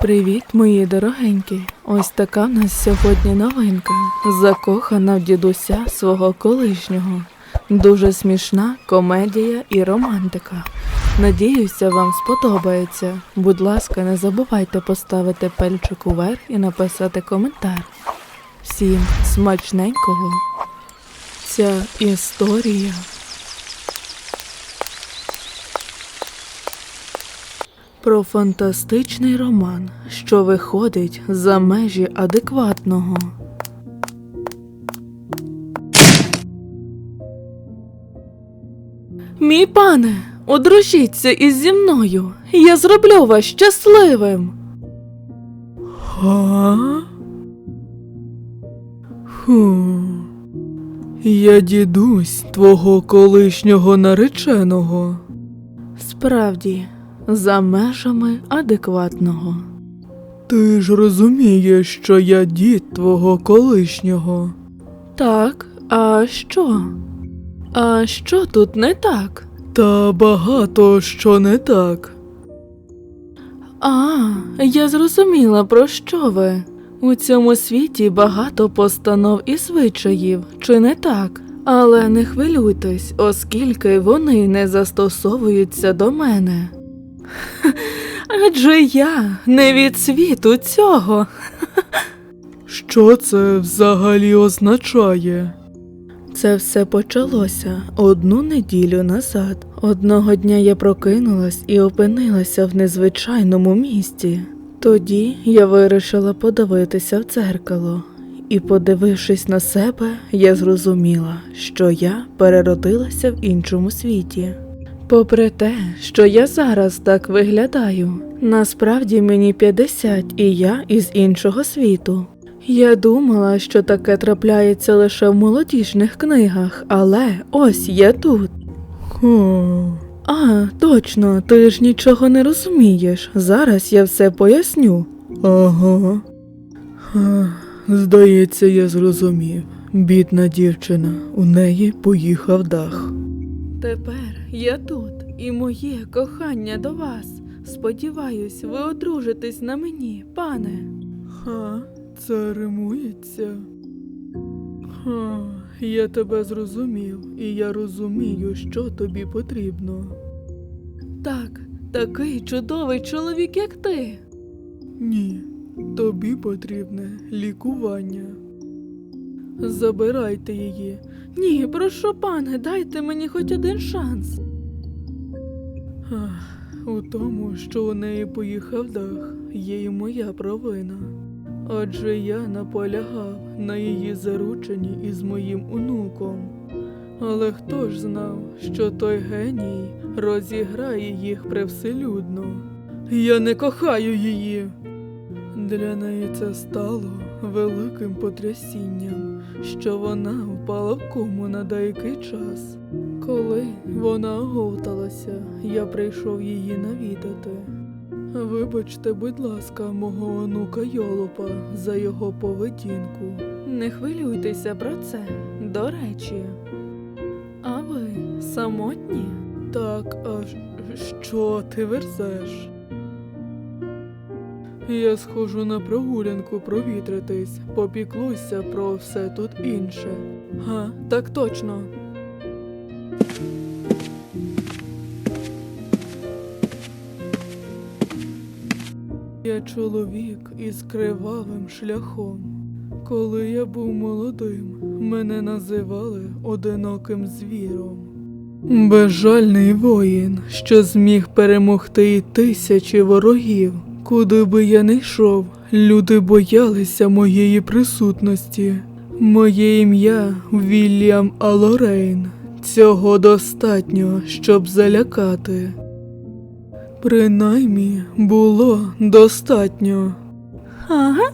Привіт, мої дорогенькі. Ось така в нас сьогодні новинка. Закохана в дідуся свого колишнього. Дуже смішна комедія і романтика. Надіюся, вам сподобається. Будь ласка, не забувайте поставити пальчик уверх і написати коментар. Всім смачненького. Ця історія про фантастичний роман, що виходить за межі адекватного. Мій пане, одружіться із зі мною. Я зроблю вас щасливим. Га? Ху. Я дідусь твого колишнього нареченого. Справді, за межами адекватного. Ти ж розумієш, що я дід твого колишнього. Так, а що? А що тут не так? Та багато що не так. А, я зрозуміла, про що ви. У цьому світі багато постанов і звичаїв, чи не так? Але не хвилюйтесь, оскільки вони не застосовуються до мене. Адже я не від світу цього. Що це взагалі означає? Це все почалося одну неділю назад. Одного дня я прокинулась і опинилася в незвичайному місті. Тоді я вирішила подивитися в дзеркало, і, подивившись на себе, я зрозуміла, що я переродилася в іншому світі. Попри те, що я зараз так виглядаю, насправді мені 50 і я із іншого світу. Я думала, що таке трапляється лише в молодіжних книгах, але ось я тут. Хо. А, точно, ти ж нічого не розумієш. Зараз я все поясню. Ага. Ха, Здається, я зрозумів. Бідна дівчина, у неї поїхав дах. Тепер я тут, і моє кохання до вас. Сподіваюсь, ви одружитесь на мені, пане. Ха, це римується. Ха, я тебе зрозумів, і я розумію, що тобі потрібно. Так, такий чудовий чоловік, як ти. Ні, тобі потрібне лікування. Забирайте її. Ні, прошу пане, дайте мені хоч один шанс. Ах, у тому, що у неї поїхав дах, є і моя провина. Адже я наполягав на її зарученні із моїм онуком. Але хто ж знав, що той геній розіграє їх привселюдно? Я не кохаю її. Для неї це стало великим потрясінням, що вона впала в кому на деякий час. Коли вона оговталася, я прийшов її навідати. Вибачте, будь ласка, мого онука Йолопа за його поведінку. Не хвилюйтеся про це, до речі. А ви самотні? Так, а що ти верзеш? Я схожу на прогулянку провітритись, попіклуйся про все тут інше. Га, так точно. Я чоловік із кривавим шляхом. Коли я був молодим, мене називали одиноким звіром. Безжальний воїн, що зміг перемогти тисячі ворогів. Куди би я не йшов, люди боялися моєї присутності. Моє ім'я Вільям Алорейн. Цього достатньо, щоб залякати. Принаймні було достатньо. Ага.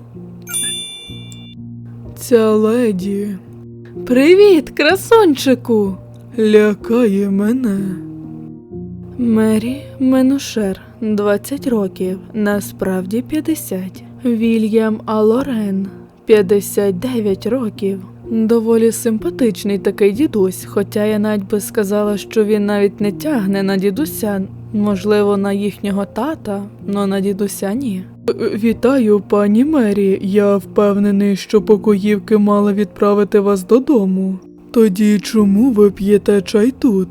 Ця леді. Привіт, красончику. Лякає мене. Мері Менушер, 20 років, насправді 50. Вільям Алорен, 59 років. Доволі симпатичний такий дідусь, хоча я навіть би сказала, що він навіть не тягне на дідуся, Можливо, на їхнього тата, но на дідуся ні. Вітаю, пані Мері. Я впевнений, що покоївки мали відправити вас додому. Тоді чому ви п'єте чай тут?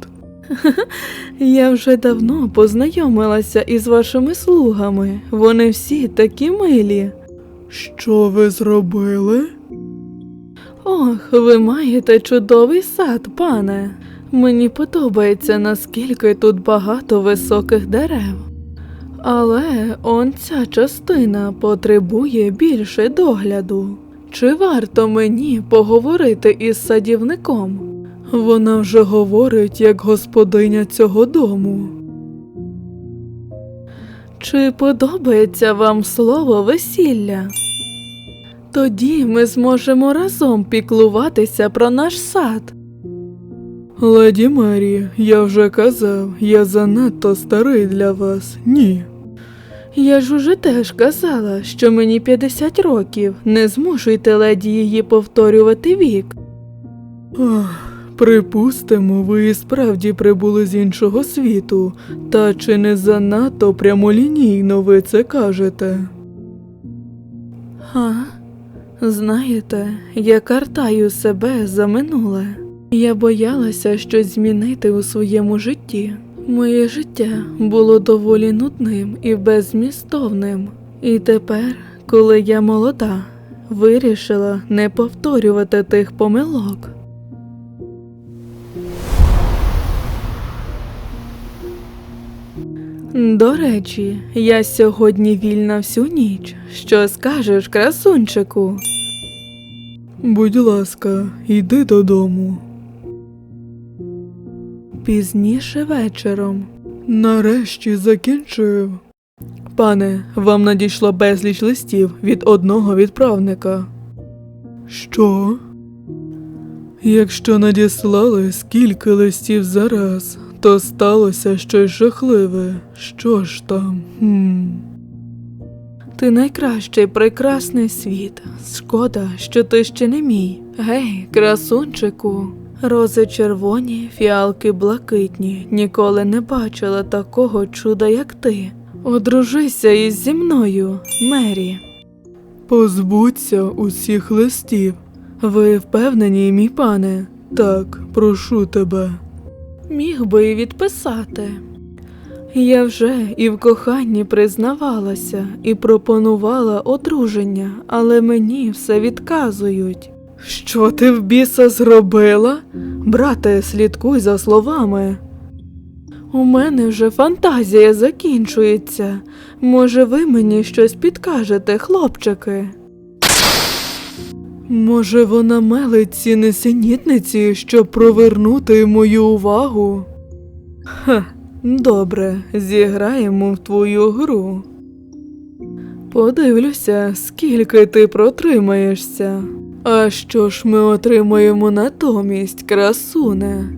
Я вже давно познайомилася із вашими слугами. Вони всі такі милі. Що ви зробили? Ох, ви маєте чудовий сад, пане. Мені подобається, наскільки тут багато високих дерев. Але он ця частина потребує більше догляду. Чи варто мені поговорити із садівником? Вона вже говорить як господиня цього дому. Чи подобається вам слово весілля? Тоді ми зможемо разом піклуватися про наш сад. Леді Мері, я вже казав, я занадто старий для вас. Ні. Я ж уже теж казала, що мені 50 років. Не змушуйте леді її повторювати вік. Ах, припустимо, ви справді прибули з іншого світу, та чи не занадто прямолінійно ви це кажете? А? Знаєте, я картаю себе за минуле. Я боялася щось змінити у своєму житті. Моє життя було доволі нудним і беззмістовним. І тепер, коли я молода, вирішила не повторювати тих помилок. До речі, я сьогодні вільна всю ніч. Що скажеш, красунчику? Будь ласка, йди додому. Пізніше вечором. Нарешті закінчив. Пане, вам надійшло безліч листів від одного відправника. Що? Якщо надіслали скільки листів зараз, то сталося щось жахливе. Що ж там? Хм. Ти найкращий прекрасний світ. Шкода, що ти ще не мій. Гей, красунчику. Рози червоні, фіалки блакитні. Ніколи не бачила такого чуда, як ти. Одружися із зі мною, Мері. Позбудься усіх листів. Ви впевнені, мій пане? Так, прошу тебе. Міг би і відписати. Я вже і в коханні признавалася і пропонувала одруження, але мені все відказують. Що ти в біса зробила? Брате, слідкуй за словами. У мене вже фантазія закінчується. Може, ви мені щось підкажете, хлопчики? Може, вона мелить ці несенітниці, щоб провернути мою увагу? Ха, добре, зіграємо в твою гру. Подивлюся, скільки ти протримаєшся. А що ж ми отримаємо натомість, красуне?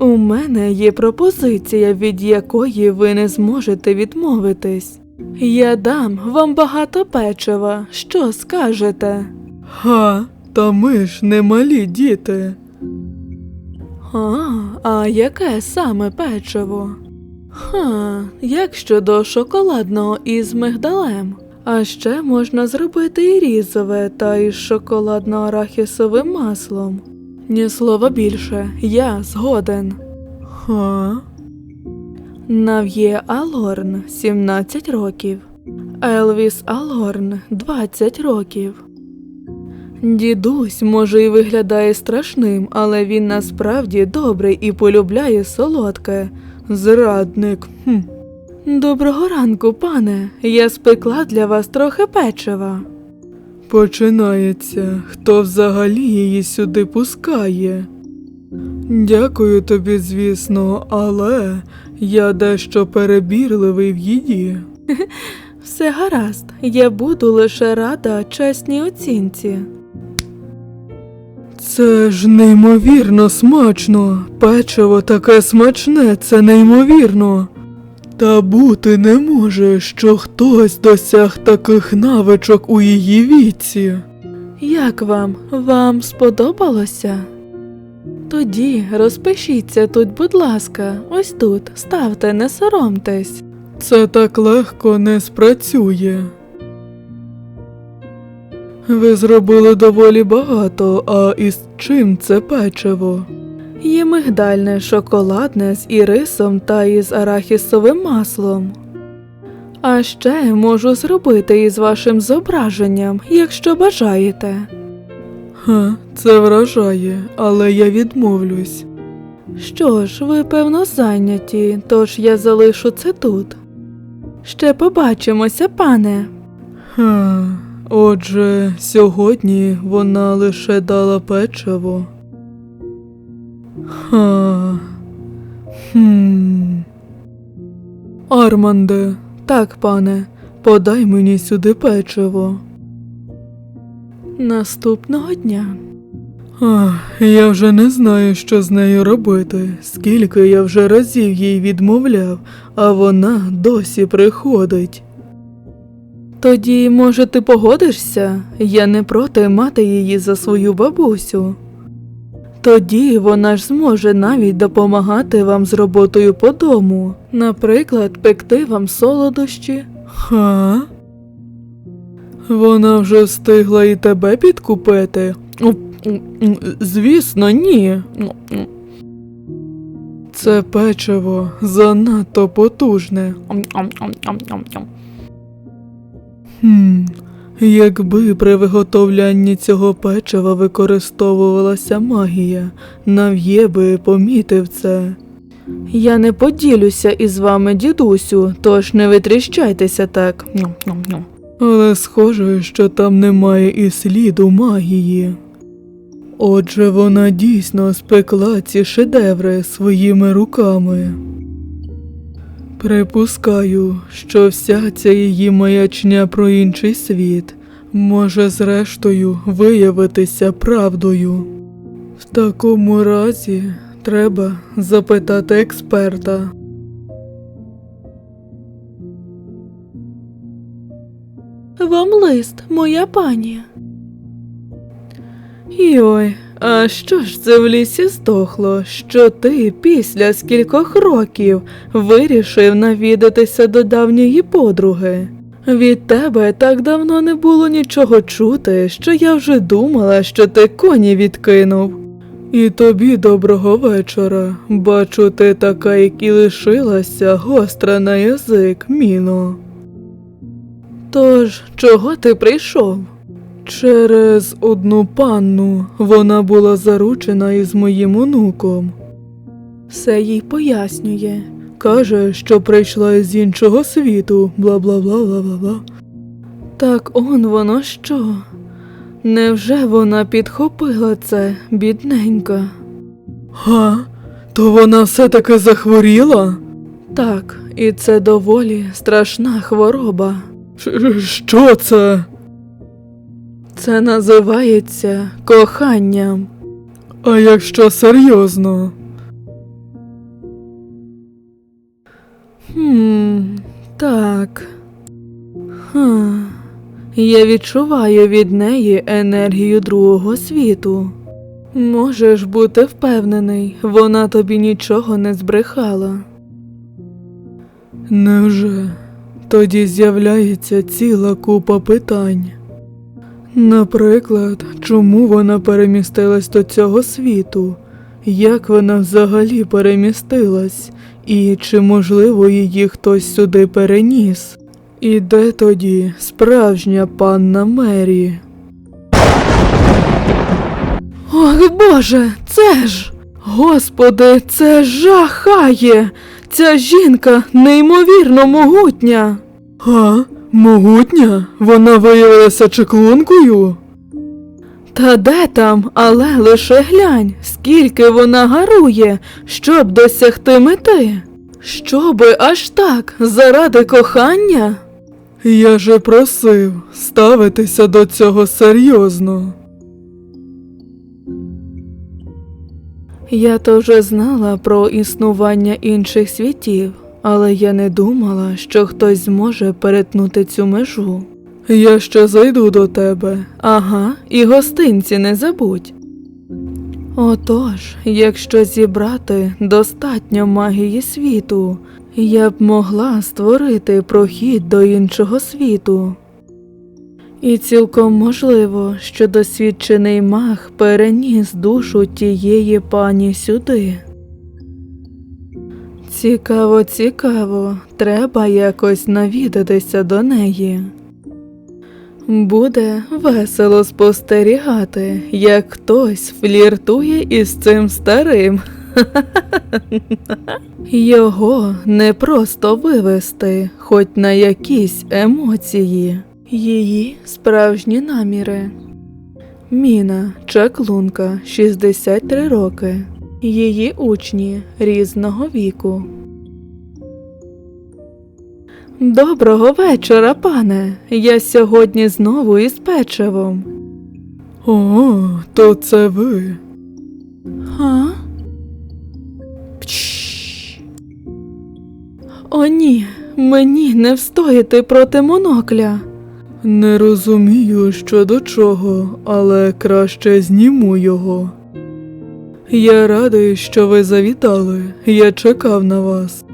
У мене є пропозиція, від якої ви не зможете відмовитись. Я дам вам багато печива. Що скажете? Га, та ми ж не малі діти. А, а яке саме печиво? Ха, як щодо шоколадного із мигдалем? А ще можна зробити і різове та із шоколадно-арахісовим маслом. Ні слова більше, я згоден. Ха? Нав'є Алорн 17 років. Елвіс Алорн 20 років. Дідусь, може, і виглядає страшним, але він насправді добрий і полюбляє солодке. Зрадник. Хм. Доброго ранку, пане. Я спекла для вас трохи печива. Починається. Хто взагалі її сюди пускає? Дякую тобі, звісно, але я дещо перебірливий в їді. Все гаразд, я буду лише рада чесній оцінці. Це ж неймовірно смачно. Печиво таке смачне, це неймовірно. Та бути не може, що хтось досяг таких навичок у її віці. Як вам? Вам сподобалося? Тоді розпишіться тут, будь ласка, ось тут, ставте, не соромтесь. Це так легко не спрацює. Ви зробили доволі багато, а із чим це печиво? Є мигдальне, шоколадне з ірисом та із арахісовим маслом. А ще можу зробити із вашим зображенням, якщо бажаєте. Ха, це вражає, але я відмовлюсь. Що ж, ви певно зайняті, тож я залишу це тут. Ще побачимося, пане. Ха, отже, сьогодні вона лише дала печиво. Ха. Хм. Арманде, так, пане, подай мені сюди печиво. Наступного дня. Ах, я вже не знаю, що з нею робити. Скільки я вже разів їй відмовляв, а вона досі приходить. Тоді, може, ти погодишся? Я не проти мати її за свою бабусю. Тоді вона ж зможе навіть допомагати вам з роботою по дому, наприклад, пекти вам солодощі. Ха? Вона вже встигла і тебе підкупити? Звісно, ні. Це печиво занадто потужне. Хм, якби при виготовлянні цього печива використовувалася магія, нав'є би помітив це. Я не поділюся із вами, дідусю, тож не витріщайтеся так. Але схоже, що там немає і сліду магії. Отже, вона дійсно спекла ці шедеври своїми руками. Припускаю, що вся ця її маячня про інший світ може зрештою виявитися правдою. В такому разі треба запитати експерта. Вам лист, моя пані. Йой, а що ж це в лісі здохло, що ти після скількох років вирішив навідатися до давньої подруги? Від тебе так давно не було нічого чути, що я вже думала, що ти коні відкинув. І тобі доброго вечора. Бачу, ти така, як і лишилася, гостра на язик, міно. Тож, чого ти прийшов? Через одну панну вона була заручена із моїм онуком. Все їй пояснює. Каже, що прийшла із іншого світу, бла бла бла бла бла бла. Так он воно що? Невже вона підхопила це, бідненька? Га? То вона все-таки захворіла? Так, і це доволі страшна хвороба. Що це? Це називається коханням. А якщо серйозно? Хм, так. Ха. Я відчуваю від неї енергію другого світу. Можеш бути впевнений, вона тобі нічого не збрехала. Невже? Тоді з'являється ціла купа питань. Наприклад, чому вона перемістилась до цього світу? Як вона взагалі перемістилась? І чи можливо її хтось сюди переніс? І де тоді справжня панна Мері? Ох, Боже, це ж. Господи, це жахає. Ця жінка неймовірно могутня. А, могутня? Вона виявилася чеклункою? Та де там, але лише глянь, скільки вона гарує, щоб досягти мети. Щоби аж так, заради кохання? Я же просив ставитися до цього серйозно. Я то вже знала про існування інших світів, але я не думала, що хтось зможе перетнути цю межу. Я ще зайду до тебе. Ага, і гостинці не забудь. Отож, якщо зібрати достатньо магії світу, я б могла створити прохід до іншого світу. І цілком можливо, що досвідчений маг переніс душу тієї пані сюди. Цікаво, цікаво, треба якось навідатися до неї. Буде весело спостерігати, як хтось фліртує із цим старим. Його не просто вивести, хоч на якісь емоції, її справжні наміри. Міна, чаклунка, 63 роки. Її учні різного віку. Доброго вечора, пане. Я сьогодні знову із печивом. О, то це ви. Пшш. О, ні, мені не встояти проти монокля. Не розумію, що до чого, але краще зніму його. Я радий, що ви завітали. Я чекав на вас.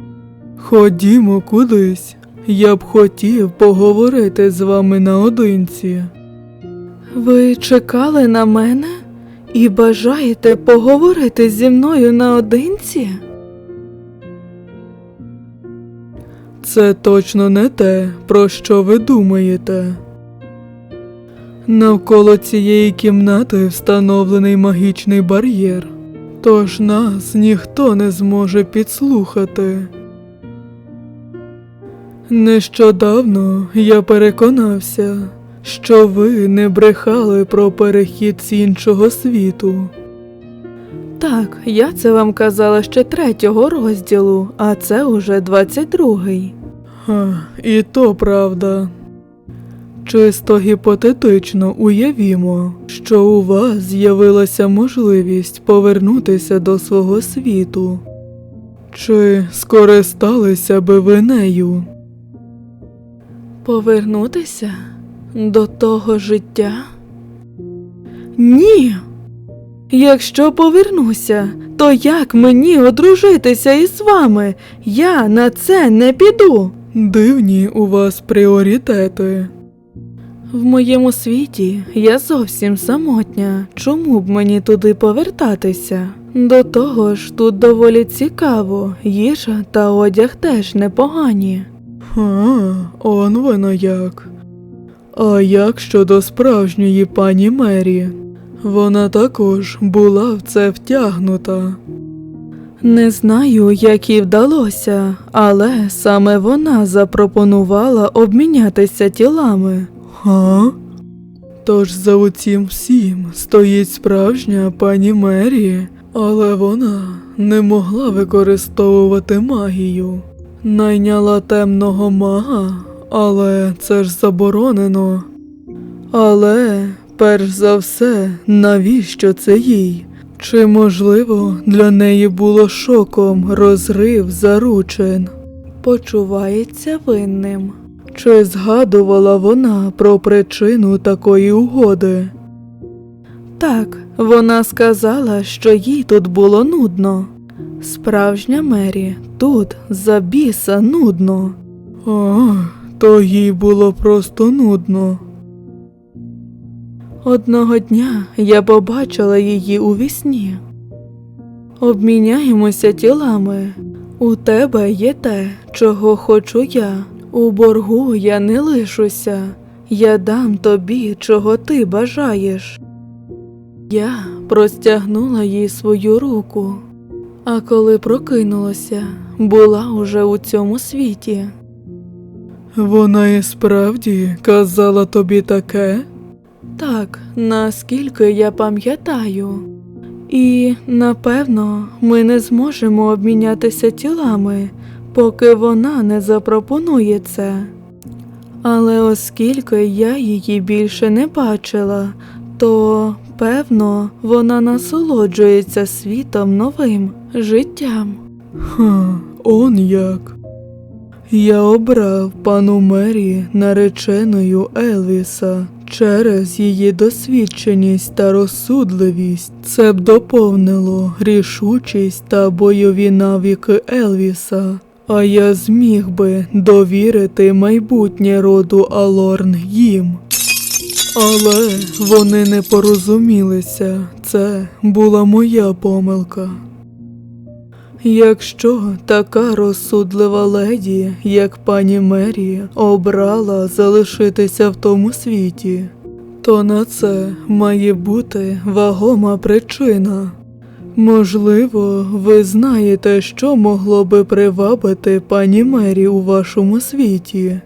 Ходімо кудись. Я б хотів поговорити з вами наодинці. Ви чекали на мене і бажаєте поговорити зі мною наодинці? Це точно не те, про що ви думаєте. Навколо цієї кімнати встановлений магічний бар'єр, тож нас ніхто не зможе підслухати. Нещодавно я переконався, що ви не брехали про перехід з іншого світу. Так, я це вам казала ще третього розділу, а це уже двадцять другий. І то правда. Чисто гіпотетично уявімо, що у вас з'явилася можливість повернутися до свого світу. Чи скористалися би ви нею? Повернутися до того життя? Ні. Якщо повернуся, то як мені одружитися із вами? Я на це не піду. Дивні у вас пріоритети. В моєму світі я зовсім самотня. Чому б мені туди повертатися? До того ж, тут доволі цікаво, їжа та одяг теж непогані. А, он воно як. А як щодо справжньої пані Мері? Вона також була в це втягнута. Не знаю, як їй вдалося, але саме вона запропонувала обмінятися тілами. Га? Тож за оцім всім стоїть справжня пані Мері, але вона не могла використовувати магію. Найняла темного мага, але це ж заборонено. Але, перш за все, навіщо це їй? Чи, можливо, для неї було шоком розрив заручин? Почувається винним. Чи згадувала вона про причину такої угоди? Так, вона сказала, що їй тут було нудно. Справжня Мері, тут за біса нудно. А, то їй було просто нудно. Одного дня я побачила її у вісні. Обміняємося тілами. У тебе є те, чого хочу я. У боргу я не лишуся. Я дам тобі, чого ти бажаєш. Я простягнула їй свою руку, а коли прокинулася, була уже у цьому світі. Вона і справді казала тобі таке? Так, наскільки я пам'ятаю. І, напевно, ми не зможемо обмінятися тілами, поки вона не запропонує це. Але оскільки я її більше не бачила, то, певно, вона насолоджується світом новим життям. Ха, он як. Я обрав пану Мері нареченою Елвіса, Через її досвідченість та розсудливість це б доповнило рішучість та бойові навіки Елвіса. А я зміг би довірити майбутнє роду Алорн їм. Але вони не порозумілися. Це була моя помилка. Якщо така розсудлива леді, як пані Мері, обрала залишитися в тому світі, то на це має бути вагома причина. Можливо, ви знаєте, що могло би привабити пані Мері у вашому світі.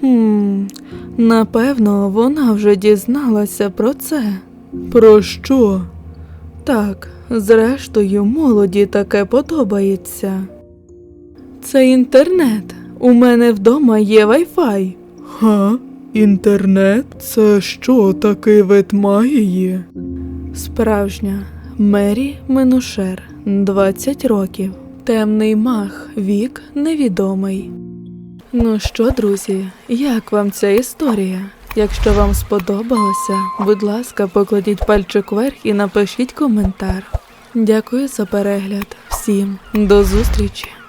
Хм, напевно, вона вже дізналася про це. Про що? Так, зрештою, молоді таке подобається. Це інтернет. У мене вдома є Wi-Fi. Га? Інтернет? Це що, такий вид магії? Справжня Мері Менушер, 20 років. Темний мах, вік невідомий. Ну що, друзі, як вам ця історія? Якщо вам сподобалося, будь ласка, покладіть пальчик вверх і напишіть коментар. Дякую за перегляд. Всім до зустрічі!